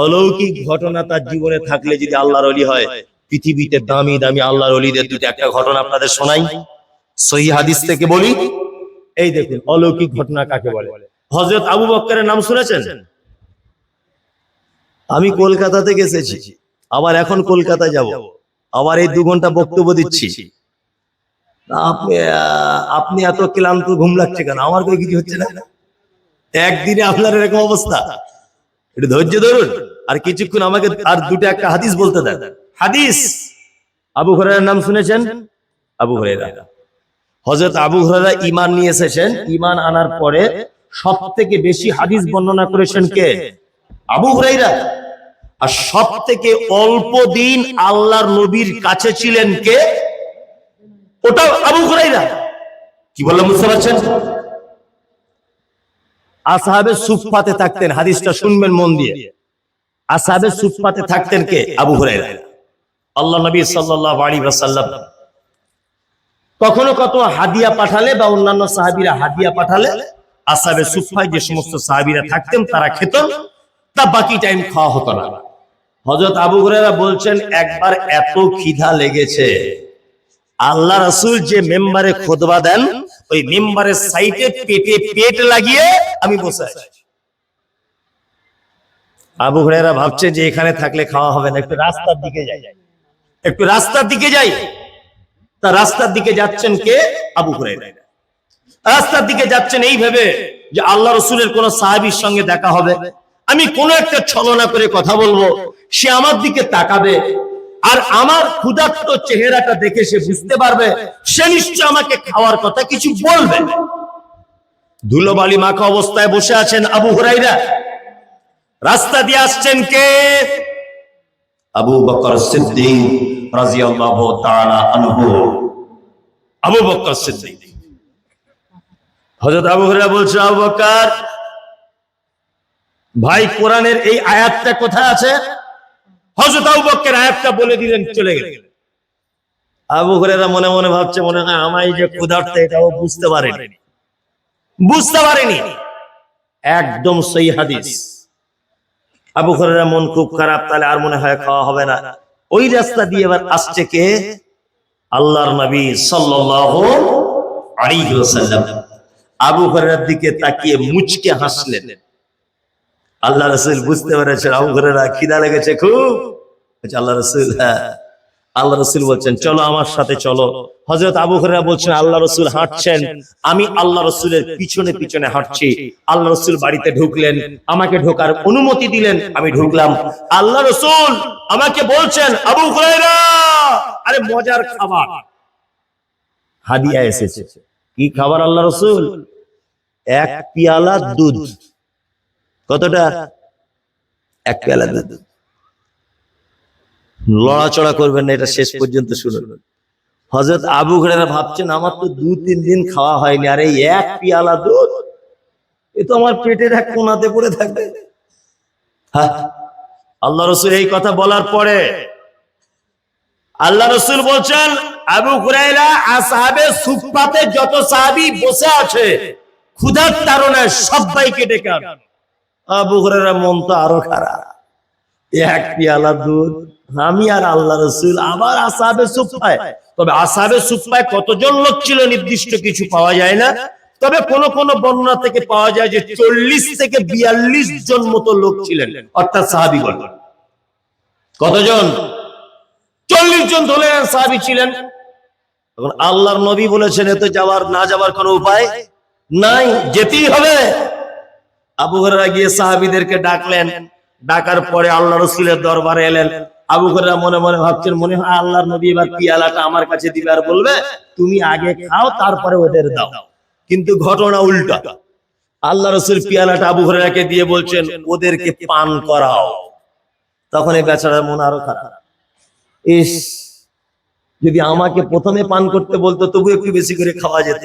অলৌকিক ঘটনা তার জীবনে থাকলে যদি আল্লাহর অলি হয়, পৃথিবীতে দামি দামি আল্লাহর অলিদের দুটো একটা ঘটনা আপনাদের শোনাই। সহি হাদিস থেকে বলি, এই দেখুন, অলৌকিক ঘটনা কাকে বলে? হজরত আবু বক্করের নাম শুনেছেন? আমি কলকাতা থেকে এসেছি আবার এখন কলকাতা যাব। আবার এই দু ঘণ্টা বক্তব্য দিচ্ছি। আপনি এত ক্লান্ত ঘুম লাগছে কেন? আমার কিছু হচ্ছে না? একদিনে আপনার এরকম অবস্থা। একটু ধৈর্য ধরুন। আর কিছুক্ষণ আমাকে আর দুটো একটা হাদিস বলতে দেন। হাদিস! আবু হরাইরার নাম শুনেছেন? আবু হরাইরা হযরত আবু হরাইরা ঈমান নিয়ে এসেছেন। ঈমান আনার পরে সব থেকে বেশি হাদিস বর্ণনা করেছেন কে? আবু হুরাইরা আর সব থেকে অল্প দিন আল্লাহর নবীর কাছে ছিলেন কে? ওটা আবু হুরাইরা কি বললাম, বুঝতে পারছেন? আসহাবে সুফাতে থাকতেন, হাদিসটা শুনবেন মন দিয়ে। আসহাবে সুফাতে থাকতেন কে? আবু হুরাইরা আল্লাহ নবী সাল্লাল্লাহু কখনো কত হাদিয়া পাঠালে বা অন্যান্য সাহাবীরা হাদিয়া পাঠালে আসাবে সুফায় যে সমস্ত সাহাবীরা থাকতেন, তারা খেতেন তা বাকি টাইম খাওয়া হতো না। হযরত আবু হুরায়রা বলছেন, একবার এত খিদা লেগেছে। আল্লাহ রাসূল যে মেম্বারে খুতবা দেন ওই মেম্বারের সাইডে পেটে পেট লাগিয়ে আমি বসে আছি। আবু হুরায়রা ভাবছে যে এখানে থাকলে খাওয়া হবে না, একটু রাস্তার দিকে যাই। একটু রাস্তার দিকে যাই। তা রাস্তার দিকে যাচ্ছেন কে? আবু হুরায়রা। রাস্তার দিকে যাচ্ছেন এই ভেবে যে আল্লাহ রসুলের কোন সাহাবীর সঙ্গে দেখা হবে। আমি কোন একটা ছলনা করে কথা বলব। সে আমার দিকে তাকাবে। আর আমার ক্ষুধার্ত চেহারাটা দেখে সে বুঝতে পারবে, সে নিশ্চয় আমাকে খাওয়ার কথা কিছু বলবে। ধুলোবালি মাখা অবস্থায় বসে আছেন আবু হুরাইরা রাস্তা দিয়ে আসছেন কে? আবু বকর সিদ্দিক আবু বকর সিদ্দিক। হযরত আবু হুরায়রা বলছে, আবু বকর, ভাই কোরআনের এই আয়াতটা কোথায় আছে? হযরত আবু বকর আয়াতটা বলে দিলেন চলে গেলেন। আবু মনে মনে ভাবছে মনে হয় আমায় যে ক্ষুধার্ত এটাও বুঝতে পারেনি। বুঝতে পারেনি। একদম সহি হাদিস। আবু হুরায়রা মন খুব খারাপ তাহলে আর মনে হয় খাওয়া হবে না। ওই রাস্তা দিয়ে এবার আসছে কে? আল্লাহর নবী সাল্লাল্লাহু আলাইহি ওয়াসাল্লাম। আবু হুরায়রার দিকে তাকিয়ে মুচকে হাসলেন। আল্লাহ রাসূল বুঝতে পেরেছেন আবু হুরায়রা খিদা লেগেছে খুব। আল্লাহ রসুল হ্যাঁ। আল্লাহ রসুল বলছেন, চলো আমার সাথে চলো। হজরত আবু হুরায়রা বলছেন, আল্লাহ রসুল হাঁটছেন, আমি আল্লাহ রসুলের পিছনে পিছনে হাঁটছি। আল্লাহ রসুল বাড়িতে ঢুকলেন, আমাকে ঢোকার অনুমতি দিলেন, আমি ঢুকলাম। আল্লাহ রসুল আমাকে বলছেন, আবু হুরায়রা, আরে মজার খাবার। হাদিয়া এসেছে। কি খাবার আল্লাহ রসুল? এক পিয়ালা দুধ। কতটা? এক পেয়ালা দুধ। লড়াচড়া করবেন না এটা শেষ পর্যন্ত শুনুন। হজরত আবু ঘরেরা ভাবছেন আমার তো দু তিন দিন খাওয়া হয়নি আর এই এক পিয়ালা দুধ? এ তো আমার পেটের এক কোনাতে পড়ে থাকবে। আল্লাহ রসুল এই কথা বলার পরে আল্লাহ রসুল বলছেন আবু হুরাইরা আসহাবে সুফাতে যত সাহাবি বসে আছে ক্ষুধার তারণায় সবাইকে ডেকে আনো। আবু মন তো আরও খারাপ। এক পিয়ালা দুধ, আমি আর আল্লাহ রসুল আবার আসাবে সুফায় তবে আসাবে সুফায় কতজন লোক ছিল নির্দিষ্ট কিছু পাওয়া যায় না। তবে কোন কোন বর্ণনা থেকে পাওয়া যায় যে চল্লিশ থেকে বিয়াল্লিশ জন মতো লোক ছিলেন, অর্থাৎ সাহাবিগণ। কতজন? চল্লিশ জন ধরে সাহাবি ছিলেন। তখন আল্লাহর নবী বলেছেন এতে যাওয়ার, না যাওয়ার কোনো উপায় নাই, যেতেই হবে। আবু হরেরা গিয়ে সাহাবিদেরকে ডাকলেন। ডাকার পরে আল্লাহ রসুলের দরবারে এলেন। আবু হরেরা মনে মনে ভাবছেন, মনে হয় আল্লাহর নবী এবার পিয়ালাটা আমার কাছে দিবে আর বলবে? তুমি আগে খাও, তারপরে ওদের দাও। কিন্তু ঘটনা উল্টা। আল্লাহ রসুল পিয়ালাটা আবু হরেরাকে দিয়ে বলছেন, ওদেরকে পান করাও। তখন এই বেচারার মন আরও খারাপ। ইস, যদি আমাকে প্রথমে পান করতে বলতো তবু একটু বেশি করে খাওয়া যেত।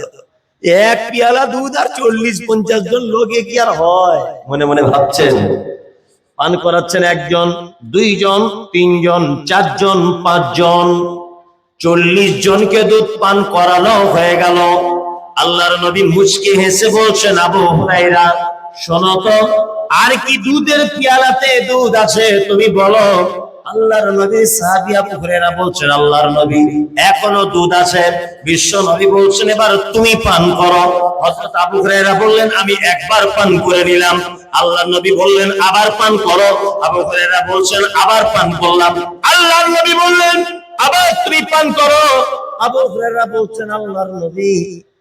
এক পিয়ালা দুধ আর চল্লিশ পঞ্চাশ জন লোকে কি আর হয়? মনে মনে ভাবছেন? পান করাচ্ছেন একজন, দুইজন, তিনজন, চারজন, পাঁচজন। চল্লিশ জনকে দুধ পান করানো হয়ে গেল। আল্লাহর নবী মুচকে হেসে বলছেন, আবু হুরাইরা শোনো তো, আর কি দুধের পিয়ালাতে দুধ আছে তুমি বলো? আল্লাহর নবী, সাহাবী আবু হুরায়রা বলছেন, আল্লাহর নবী, এখনও দুধ আছে। বিশ্ব নবী বলছেন, এবার তুমি পান করো। হযরত আবু হুরায়রা বললেন, আমি একবার পান করে নিলাম। আল্লাহর নবী বললেন, আবার পান করো। আবু হুরায়রা বলছেন, আবার পান করলাম। আল্লাহর নবী বললেন, আবার তুমি পান করো। আবু হুরায়রা বলছেন, আল্লাহর নবী,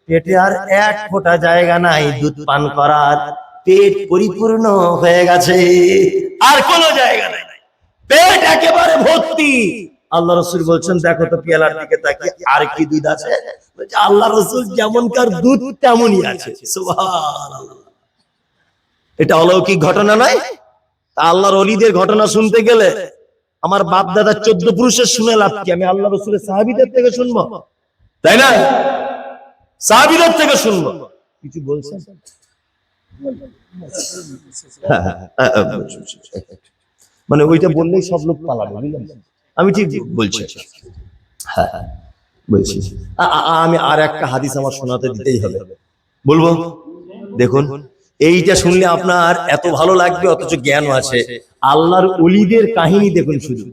পেটে আর এক ফোঁটা জায়গা নাই দুধ পান করার। পেট পরিপূর্ণ হয়ে গেছে, আর কোনো জায়গা নাই। পেট একেবারে ভর্তি। আল্লাহ রসুল বলছেন, দেখো তো পেয়ালার দিকে তাকিয়ে আর কি দুধ আছে? আল্লাহ রসুল যেমনকার দুধ তেমনই আছে। এটা অলৌকিক ঘটনা নয়। আল্লাহর অলিদের ঘটনা শুনতে গেলে আমার বাপ দাদা চোদ্দ পুরুষের শুনে লাভ কি? আমি আল্লাহ রসুলের সাহাবিদের থেকে শুনব? তাই না? সাহাবিদের থেকে শুনব। কিছু বলছেন? মানে ওইটা বললেই সব লোক পালাবে বুঝলেন? আমি ঠিক বলছি। হ্যাঁ হ্যাঁ, বলছি। আমি আর একটা হাদিস আমার শোনাতে দিতেই হবে। বলব? দেখুন। এইটা শুনলে আপনার এত ভালো লাগবে অথচ জ্ঞানও আছে। আল্লাহর অলিদের কাহিনী দেখুন শুধু।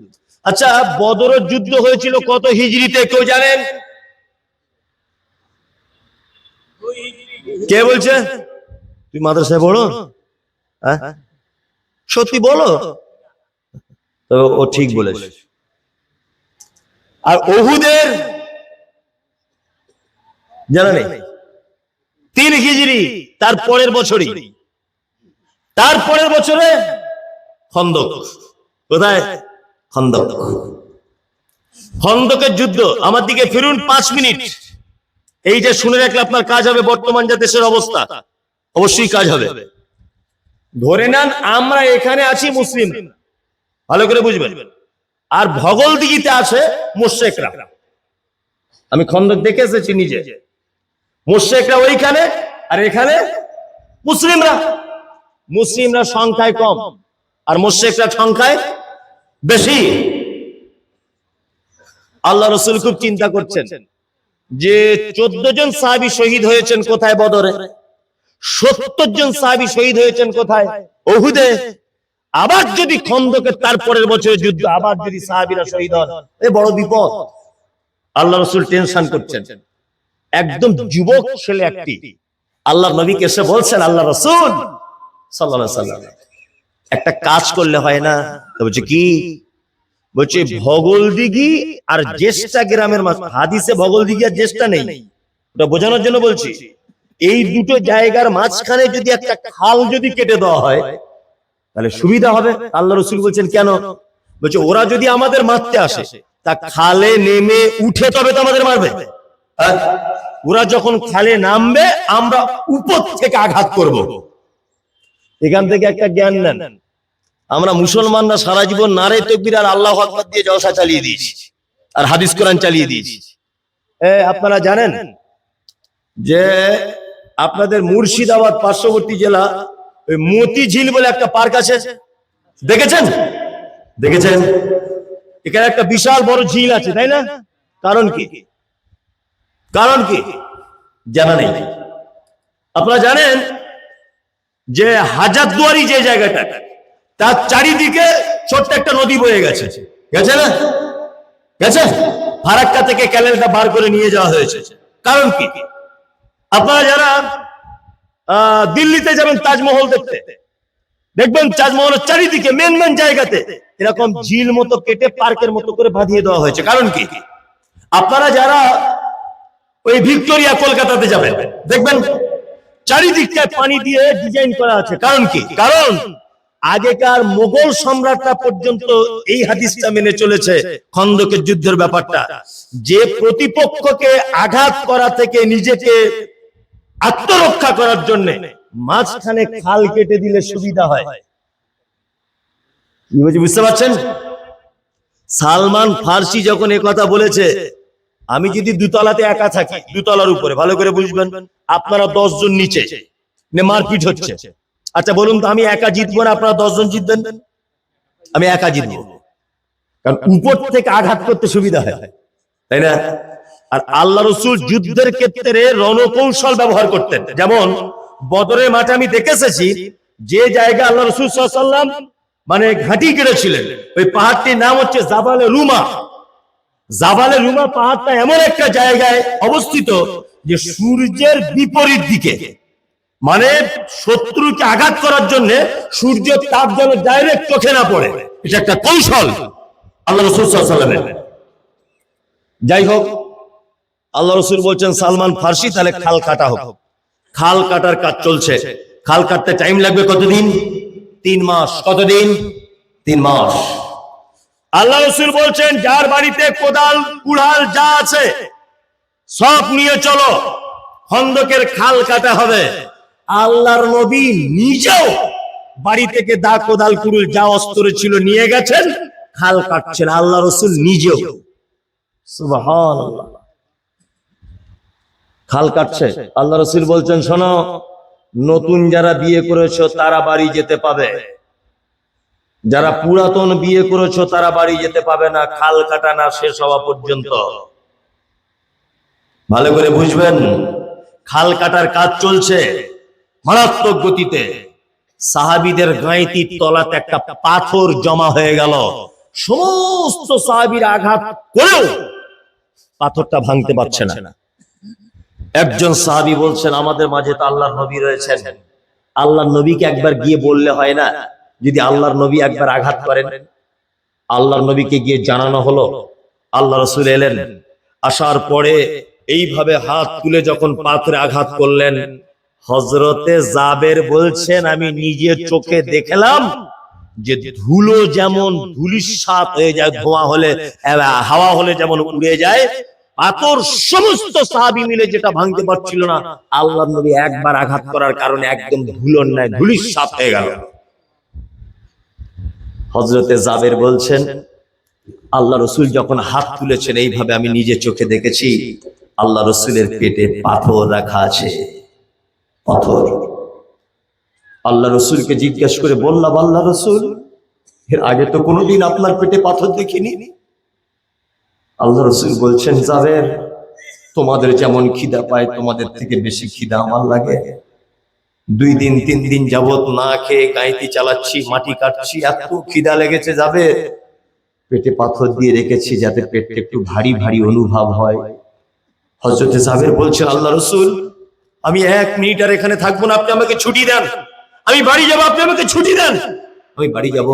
আচ্ছা বদরের যুদ্ধ হয়েছিল কত হিজড়িতে কেউ জানেন? কে বলছে? তুই মাদ্রাসায় বড় হ্যাঁ? সত্যি বলো। তো ও ঠিক বলেছে। আর ওহুদের জানা নেই? তিন হিজড়ি তার পরের বছরই। তার পরের বছরে খন্দক। কোথায়? খন্দক। খন্দকের যুদ্ধ আমার দিকে ফিরুন পাঁচ মিনিট। এই যে শুনে রাখলে আপনার কাজ হবে বর্তমান যা দেশের অবস্থা। অবশ্যই কাজ হবে। ধরে নেন আমরা এখানে আছি মুসলিম। ভালো করে বুঝবেন। আর ভগল দিঘিতে আছে মোশেকরা আমি খন্দক দেখে এসেছি নিজে। মোশেকরা ওইখানে আর এখানে মুসলিমরা। মুসলিমরা সংখ্যায় কম আর মোশেকরা সংখ্যায় বেশি। আল্লাহ রসুল খুব চিন্তা করছেন যে চোদ্দ জন সাহাবি শহীদ হয়েছেন কোথায় বদরে? সত্তর জন সাহাবি শহীদ হয়েছেন কোথায়? ওহুদে। আবার যদি খন্দকের তারপরের বছরে যুদ্ধ আবার যদি সাহাবিরা শহীদ হন, এ বড় বিপদ। আল্লাহ রসুল টেনশন করছেন। একদম যুবক ছেলে একটি। আল্লাহ নবীকে এসে বলছেন, আল্লাহ রসুল একটা কাজ করলে হয় না? বলছে, কি? বলছে, ভগল দিঘি আর জ্যেষ্ঠা গ্রামের হাদিসে ভগল দিঘি আর জ্যেষ্ঠা নেই। ওটা বোঝানোর জন্য বলছি, এই দুটো জায়গার মাঝখানে যদি একটা খাল যদি কেটে দেওয়া হয় তাহলে সুবিধা হবে? আল্লাহ রসুল বলছেন, কেন? বলছে, ওরা যদি আমাদের মারতে আসে, তা খালে নেমে উঠে তবে তো আমাদের মারবে। ওরা যখন খালে নামবে, আমরা উপর থেকে আঘাত করব। এখান থেকে একটা জ্ঞান নেন। আমরা মুসলমানরা সারা জীবন নারে তকবির আর আল্লাহ আকবর দিয়ে জলসা চালিয়ে দিয়েছি, আর হাদিস কোরআন চালিয়ে দিয়েছি। আপনারা জানেন যে আপনাদের মুর্শিদাবাদ পার্শ্ববর্তী জেলা ওই মতি ঝিল বলে একটা পার্ক আছে। দেখেছেন? দেখেছেন? এখানে একটা বিশাল বড় ঝিল আছে, তাই না? কারণ কি? কারণ কি? জানা নেই। আপনারা জানেন যে হাজারদুয়ারি যে জায়গাটা, তার চারিদিকে ছোট্ট একটা নদী বয়ে গেছে। গেছে না? গেছে? ফারাক্কা থেকে ক্যালেন্ডার বার করে নিয়ে যাওয়া হয়েছে। কারণ কি? আপনারা যারা দিল্লিতে যাবেন তাজমহল দেখতে। দেখবেন তাজমহলের চারিদিকে মেন মেন জায়গাতে এরকম ঝিল মতো কেটে পার্কের মতো করে বাঁধিয়ে দেওয়া হয়েছে। কারণ কি? আপনারা যারা ওই ভিক্টোরিয়া, কলকাতাতে যাবেন, দেখবেন চারিদিকটায় পানি দিয়ে ডিজাইন করা আছে। কারণ কি? কারণ আগেকার মোগল সম্রাটরা পর্যন্ত এই হাদিসটা মেনে চলেছে, খন্দকের যুদ্ধের ব্যাপারটা। যে প্রতিপক্ষকে আঘাত করা থেকে নিজেকে আত্মরক্ষা করার জন্য মাঝখানে খাল কেটে দিলে সুবিধা হয়। বুঝতে পারছেন? সালমান ফার্সি যখন এ কথা বলেছে আমি যদি দুতলাতে একা থাকি দুতলার উপরে ভালো করে বুঝবেন আপনারা দশ জন নিচে নে মারপিট হচ্ছে। আচ্ছা বলুন তো আমি একা জিতবো না আপনারা দশ জন জিতবেন? আমি একা জিতবো। কারণ উপর থেকে আঘাত করতে সুবিধা হয়। তাই না? আর আল্লাহ রসুল যুদ্ধের ক্ষেত্রে রণকৌশল ব্যবহার করতেন। যেমন, বদরের মাঠে আমি দেখে এসেছি যে জায়গা আল্লাহ রসুল সাল্লাম মানে ঘাঁটি কেটেছিলেন। ওই পাহাড়টির নাম হচ্ছে জাবালে রুমা। জাবালে রুমা পাহাড়টা এমন একটা জায়গায় অবস্থিত যে সূর্যের বিপরীত দিকে। মানে শত্রুকে আঘাত করার জন্য সূর্যের তাপ যেন ডাইরেক্ট চোখে না পড়ে। এটা একটা কৌশল। আল্লাহ রসুল সাল্লামের যাই হোক আল্লাহ রসুল বলছেন, সালমান ফার্সি, তাহলে খাল কাটা হোক। খাল কাটার কাজ চলছে। খাল কাটতে টাইম লাগবে কতদিন? তিন মাস। কতদিন? তিন মাস। আল্লাহ রসুল বলছেন, যার বাড়িতে কোদাল, কুড়াল যা আছে, সব নিয়ে চলো। খন্দকের খাল কাটা হবে। আল্লাহর নবী নিজেও বাড়ি থেকে দা কোদাল, কুড়ুল যা অস্ত্র ছিল নিয়ে গেছেন, খাল কাটছেন। আল্লাহ রসুল নিজেও। খাল কাটছে। আল্লাহ রসুল বলছেন, শোনো, নতুন যারা বিয়ে করেছ, তারা বাড়ি যেতে পাবে। যারা পুরাতন বিয়ে করেছ, তারা বাড়ি যেতে পাবে না। খাল কাটা না শেষ হওয়া পর্যন্ত। ভালো করে বুঝবেন, খাল কাটার কাজ চলছে মারাত্মক গতিতে। সাহাবিদের গাঁইতির তলাতে একটা পাথর জমা হয়ে গেল। সমস্ত সাহাবির আঘাত করেও পাথরটা ভাঙতে পারছে না। একজন সাহাবি বলছেন আমাদের মাঝে তো আল্লাহর নবী রয়েছেন। আল্লাহর নবীকে একবার গিয়ে বললে হয় না যদি আল্লাহর নবী একবার আঘাত করেন। আল্লাহর নবীকে গিয়ে জানানো হলো আল্লাহ রসুল এলেন। আসার পরে এইভাবে হাত তুলে যখন পাথরে আঘাত করলেন হজরতে জাবের বলছেন আমি নিজের চোখে দেখলাম যে ধুলো যেমন ধুলির সাত হয়ে যায়, ধোঁয়া হলে হাওয়া হলে যেমন উড়ে যায়, পাথর সমস্ত সাহাবি মিলে যেটা ভাঙতে পারছিল না আল্লাহ নবী একবার আঘাত করার কারণে একদম ধুলোর ন্যায় ধুলির সাপ হয়ে গেল। হজরতে জাবের বলছেন, আল্লাহ রসুল যখন হাত তুলেছেন, এইভাবে আমি নিজে চোখে দেখেছি, আল্লাহ রসুলের পেটে পাথর রাখা আছে। পাথর। আল্লাহ রসুলকে জিজ্ঞেস করে বললাম আল্লাহ রসুল, এর আগে তো কোনোদিন আপনার পেটে পাথর দেখিনি? আল্লাহ রসুল বলছেন, জাবের, তোমাদের যেমন খিদা পায়, তোমাদের থেকে বেশি খিদা আমার লাগে। দুই দিন, তিন দিন যাবত না খেয়ে গাইতি চালাচ্ছি, মাটি কাটছি, এত খিদা লেগেছে যাবে। পেটে পাথর দিয়ে রেখেছি যাতে পেটটা একটু ভারী ভারী অনুভব হয়। হজরতে সাহেবের বলছেন, আল্লাহ রসুল, আমি এক মিনিট আর এখানে থাকব না, আপনি আমাকে ছুটি দেন। আমি বাড়ি যাব, আপনি আমাকে ছুটি দেন। আমি বাড়ি যাব।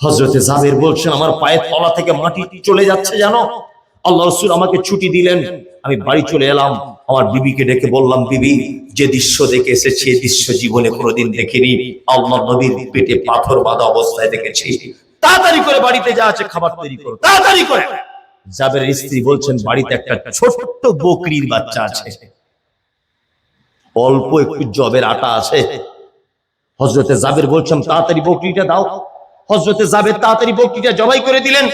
হজরতে জাবের বলছেন আমার পায়ের তলা থেকে মাটি চলে যাচ্ছে, জানো? আল্লাহ রসুল আমাকে ছুটি দিলেন। আমি বাড়ি চলে এলাম। আমার বিবিকে ডেকে বললাম, বিবি, যে দৃশ্য দেখে এসেছি দৃশ্য জীবনে কোনোদিন দেখিনি। আল্লাহ নবীর পেটে পাথর বাঁধা অবস্থায় দেখেছি। তাড়াতাড়ি করে বাড়িতে যা আছে, খাবার তৈরি করো। তাড়াতাড়ি করে। জাবের স্ত্রী বলছেন, বাড়িতে একটা ছোট্ট বকরির বাচ্চা আছে। অল্প একটু জবের আটা আছে। হজরতে জাবের বলছেন, তাড়াতাড়ি বকরিটা দাও। হজরতে জাবের তাড়াতাড়ি বকরিটা জবাই করে দিলেন।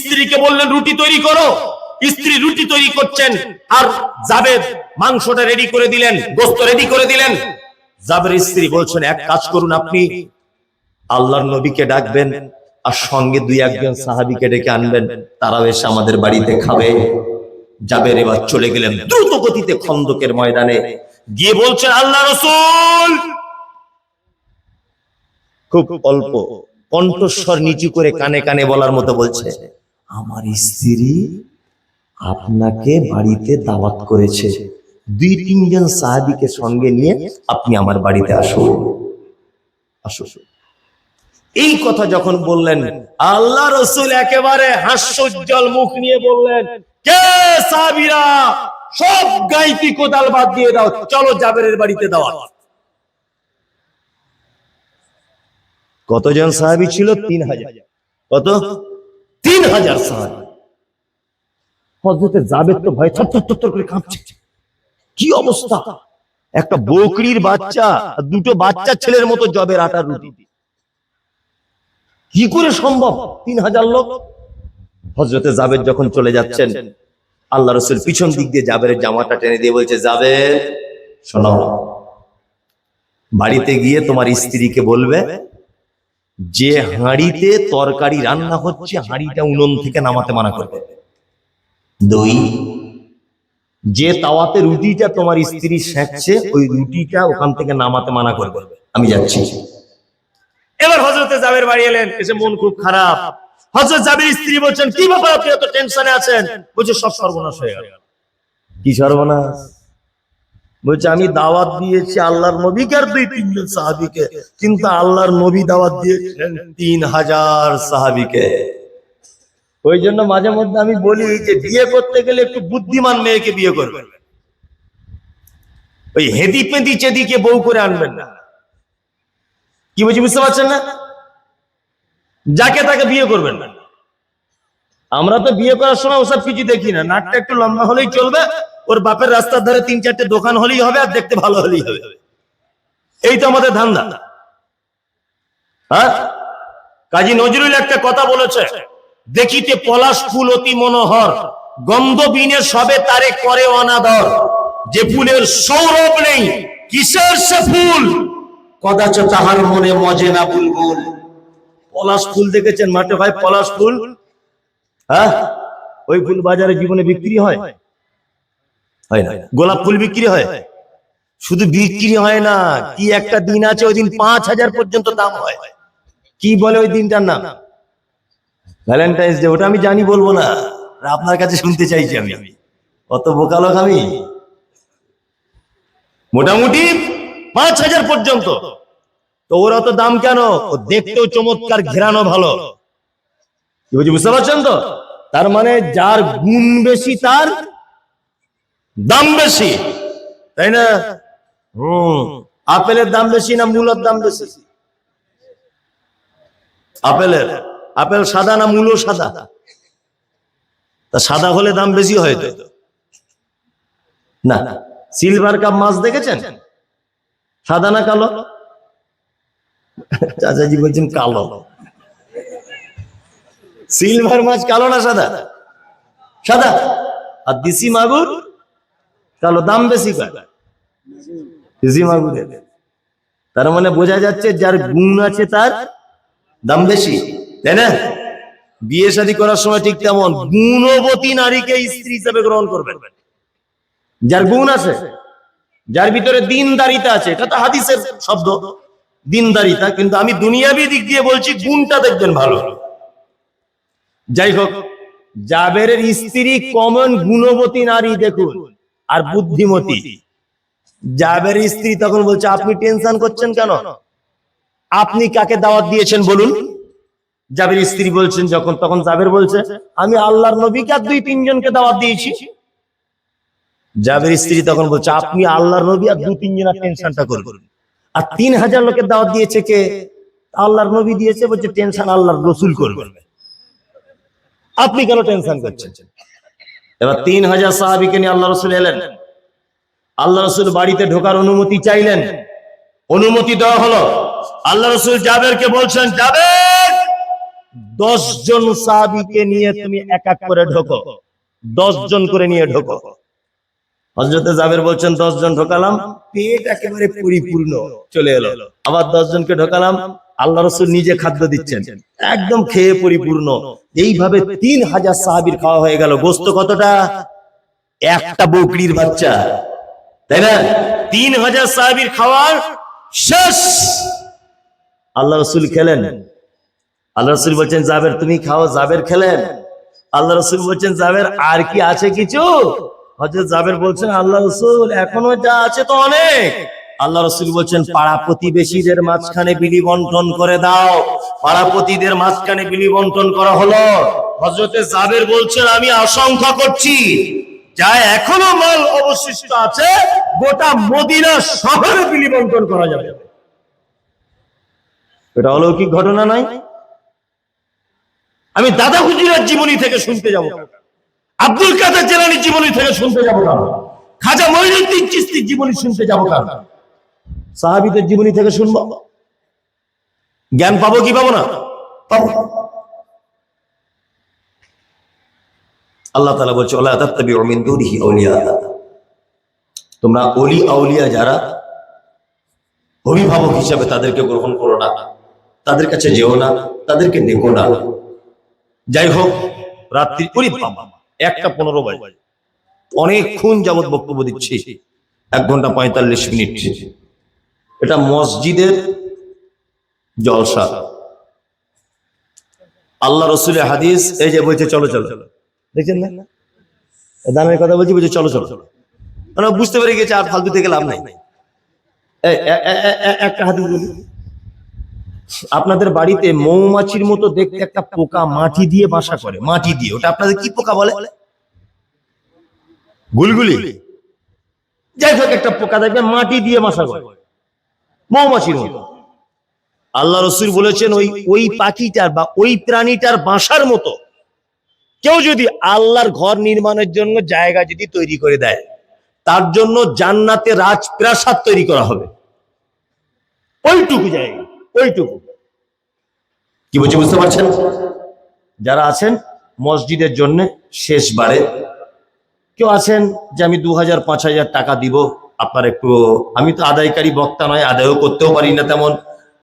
স্ত্রীকে বললেন, রুটি তৈরি করো। স্ত্রী রুটি তৈরি করছেন আর জাবেদ মাংসটা রেডি করে দিলেন, গোস্ত রেডি করে দিলেন। জাবের স্ত্রী বলছেন, এক কাজ করুন আপনি। আল্লাহর নবীকে ডাকবেন আর সঙ্গে দুই একজন সাহাবিকে ডেকে আনবেন। তারাও এসে আমাদের বাড়িতে খাবে। জাবের এবার চলে গেলেন দ্রুত গতিতে খন্দকের ময়দানে। গিয়ে বলছেন, আল্লাহ রসুল খুব অল্প। কণ্ঠস্বর নিচু করে কানে কানে বলার মতো বলছে, আমার স্ত্রী আপনাকে বাড়িতে দাওয়াত করেছে। দুই, তিনজন সাহাবিকে সঙ্গে নিয়ে আপনি আমার বাড়িতে আসুন। আসুন। এই কথা যখন বললেন, আল্লাহ রসুল একেবারে হাস্যোজ্জ্বল মুখ নিয়ে বললেন, কে সাবিরা সব গাইতি কোদাল বাদ দিয়ে দাও। চলো জাবেরের বাড়িতে দাও কতজন সাহাবি ছিল? তিন হাজার। কত? তিন হাজার সাহাবি। হজরতে জাবের তো ভয় থর করে কাঁপছে। কি অবস্থা? একটা বকরির বাচ্চা দুটো বাচ্চা ছেলের মতো জবের আটার রুটি। কি করে সম্ভব? তিন হাজার লোক। হজরতে জাবের যখন চলে যাচ্ছেন, আল্লাহ রসুল পিছন দিক দিয়ে জাবের জামাটা টেনে দিয়ে বলছে যাবে বাড়িতে গিয়ে তোমার স্ত্রীকে বলবে যে হাঁড়িতে তরকারি রান্না হচ্ছে হাঁড়িটা উনুন থেকে নামাতে মানা করবে। দুই যে তাওয়াতে রুটিটা তোমার স্ত্রী সেঁকছে ওই রুটিটা ওখান থেকে নামাতে মানা করবে। আমি যাচ্ছি। এবার হজরতে জাবের বাড়ি এলেন এসে মন খুব খারাপ। হজরত জাবির স্ত্রী বলছেন কি ব্যাপার আপনি এত টেনশনে আছেন? বলছে সব সর্বনাশ হয়ে গেল। কি সর্বনাশ? বলছে, আমি দাওয়াত দিয়েছি আল্লাহর নবীকে আর দুই তিনজন সাহাবিকে। কিন্তু আল্লাহর নবী দাওয়াত দিয়েছিলেন তিন হাজার সাহাবিকে। ওই জন্য মাঝে মধ্যে আমি বলি যে, বিয়ে করতে গেলে একটু বুদ্ধিমান মেয়েকে বিয়ে করবেন। ওই হেদি পেঁদি চেদিকে বউ করে আনবেন না। কি বলছি, বুঝতে পারছেন না? যাকে তাকে বিয়ে করবেন না। আমরা তো বিয়ে করার সময় ওসব কিছু দেখি না। নাকটা একটু লম্বা হলেই চলবে। ওর বাপের রাস্তার ধারে তিন চারটে দোকান হলেই হবে আর দেখতে ভালো হলেই হবে। এই তো আমাদের ধান্দা। হ্যাঁ? কাজী নজরুল একটা কথা বলেছে দেখিতে পলাশ ফুল অতি মনোহর গন্ধ বিনে সবে তারে করে অনাদর। যে ফুলের সৌরভ নেই কিসের সে ফুল? কদাচ তাহার মনে মজে না বুলবুল। পলাশ ফুল দেখেছেন মাঠে ভাই? পলাশ ফুল? হ্যাঁ? ওই ফুল বাজারে জীবনে বিক্রি হয়। হয় না। গোলাপ ফুল বিক্রি হয়। শুধু বিক্রি হয় না, কি একটা দিন আছে, ওই দিন পাঁচ হাজার পর্যন্ত দাম হয়। কি বলে ওই দিনটার নাম? ভ্যালেন্টাইন্স ডে ওটা আমি জানি, বলব না। আপনার কাছে শুনতে চাইছি আমি। অত বোকালোক আমি? মোটামুটি পাঁচ হাজার পর্যন্ত। তো ওর অত দাম কেন? দেখতেও চমৎকার, ঘেরানো ভালো। বুঝতে পারছেন তো? তার মানে যার গুণ বেশি, তার দাম বেশি তাই না? হম আপেলের দাম বেশি না মূলর দাম বেশি? আপেলের আপেল সাদা না মূলো সাদা? তা সাদা হলে দাম বেশি হয় তো। না সিলভার কাপ মাছ দেখেছেন? সাদা না কালো? চাচাজি বলছেন কালো। সিলভার মাছ কালো না সাদা? সাদা। আর দিসি মাগুর? কালো দাম বেশি কার তার মানে বোঝা যাচ্ছে যার গুণ আছে তার দাম বেশি, তাই না? বিয়ে শাদী করার সময় ঠিক তেমন গুণবতী নারীকে স্ত্রী হিসেবে গ্রহণ করবেন। যার গুণ আছে, যার ভিতরে দিনদারিতা আছে, এটা তো হাদিসের শব্দ। দিনদারিতা, কিন্তু আমি দুনিয়াবি দিক দিয়ে বলছি গুণটা দেখবেন ভালো। যাই হোক, জাবেরের স্ত্রী কমন গুণবতী নারী দেখুন। আর বুদ্ধিমতী। জাবের স্ত্রী তখন বলছে আপনি টেনশন করছেন কেন? আপনি কাকে দাওয়াত দিয়েছেন বলুন? জাবের স্ত্রী বলছেন যখন তখন জাবের বলছে আমি আল্লাহর নবীকে আর দুই তিনজনকে দাওয়াত দিয়েছি। জাবের স্ত্রী তখন বলছে আপনি আল্লাহর নবী আর দু তিনজনের টেনশনটা করবেন আর তিন হাজার লোকের দাওয়াত দিয়েছে কে? আল্লাহর নবী দিয়েছে বলছে টেনশন আল্লাহর রসুল করবেন আপনি কেন টেনশন করছেন? এবার তিন হাজার সাহাবিকে নিয়ে আল্লাহ রসুল এলেন। আল্লাহ রসুল বাড়িতে ঢোকার অনুমতি চাইলেন। অনুমতি দেওয়া হলো। আল্লাহ রসুল জাবেরকে বলছেন, জাবের, দশ জন সাহাবিকে নিয়ে তুমি এক এক করে ঢোকো। দশ জন করে নিয়ে ঢোকো। হজরতে জাবের বলছেন, দশ জন ঢোকালাম। পেট একেবারে পরিপূর্ণ চলে এলো। আবার দশ জনকে ঢোকালাম। আল্লাহ রসুল নিজে খাদ্য দিচ্ছেন। একদম খেয়ে পরিপূর্ণ। এইভাবে তিন হাজার সাহাবির খাওয়া হয়ে গেল। গোস্ত কতটা? একটা বকরির বাচ্চা। তাই না? তিন হাজার সাহাবির খাওয়ার শেষ। আল্লাহ রসুল খেলেন। আল্লাহ রসুল বলছেন, জাবের, তুমি খাও, জাবের খেলেন। আল্লাহ রসুল বলছেন, জাবের, আর কি আছে কিছু? হজরত জাবের বলছেন, আল্লাহ রসুল, এখনও যা আছে তো অনেক। আল্লাহ রসুল বলছেন, পাড়া প্রতিবেশীদের মাঝখানে বিলি বন্টন করে দাও। পাড়া প্রতিদের মাঝখানে বিলি বন্টন করা হলো। হজরতে জাবের বলছেন, আমি আশঙ্কা করছি, যা এখনও মাল অবশিষ্ট আছে, গোটা মদিনা শহরে বিলি বন্টন করা যাবে। এটা অলৌকিক ঘটনা নয়। আমি দাদা হুজুরের জীবনী থেকে শুনতে যাব। আব্দুল কাদের জেলানির জীবনী থেকে শুনতে যাব না। খাজা মঈনুদ্দিন চিস্তির জীবনী শুনতে যাব না সাহাবিদের জীবনী থেকে শুনব? জ্ঞান পাবো কি পাবো না? আল্লাহ তাআলা বলছে তোমরা অলি আউলিয়া যারা, অভিভাবক হিসাবে তাদেরকে গ্রহণ করো না। তাদের কাছে যেও না, তাদেরকে দেখো না। যাই হোক, রাত্রি একটা পনেরো বাজে। অনেকক্ষণ যাবৎ বক্তব্য দিচ্ছি। এক ঘণ্টা পঁয়তাল্লিশ মিনিট। এটা মসজিদের জলসা। আল্লাহ রসুলের হাদিস, এই যে বলছে, চলো চলো। দেখছেন না? কথা বলছি, বলছে, চলো চলো। মানে বুঝতে পেরে গেছে, আর ফালতু থেকে লাভ নাই। একটা হাদিস আপনাদের বাড়িতে মৌমাছির মতো দেখতে একটা পোকা মাটি দিয়ে বাসা করে। মাটি দিয়ে, ওটা আপনাদের কি পোকা বলে? গুলগুলি। যাই হোক, একটা পোকা দেখবেন মাটি দিয়ে বাসা করে। মৌমাছির মতো আল্লাহ রসুল বলেছেন, ওই ওই পাখিটার বা ওই প্রাণীটার বাসার মতো কেউ যদি আল্লাহর ঘর নির্মাণের জন্য জায়গা যদি তৈরি করে দেয়, তার জন্য জান্নাতে রাজপ্রাসাদ তৈরি করা হবে। ওইটুকু জায়গা, ওইটুকু। কি বলছি, বুঝতে পারছেন? যারা আছেন মসজিদের জন্য শেষবারে, কেউ আছেন যে আমি দু হাজার, পাঁচ হাজার টাকা দিব আপনার একটু আমি তো আদায়কারী বক্তা নয় আদায়ও করতেও পারি না তেমন।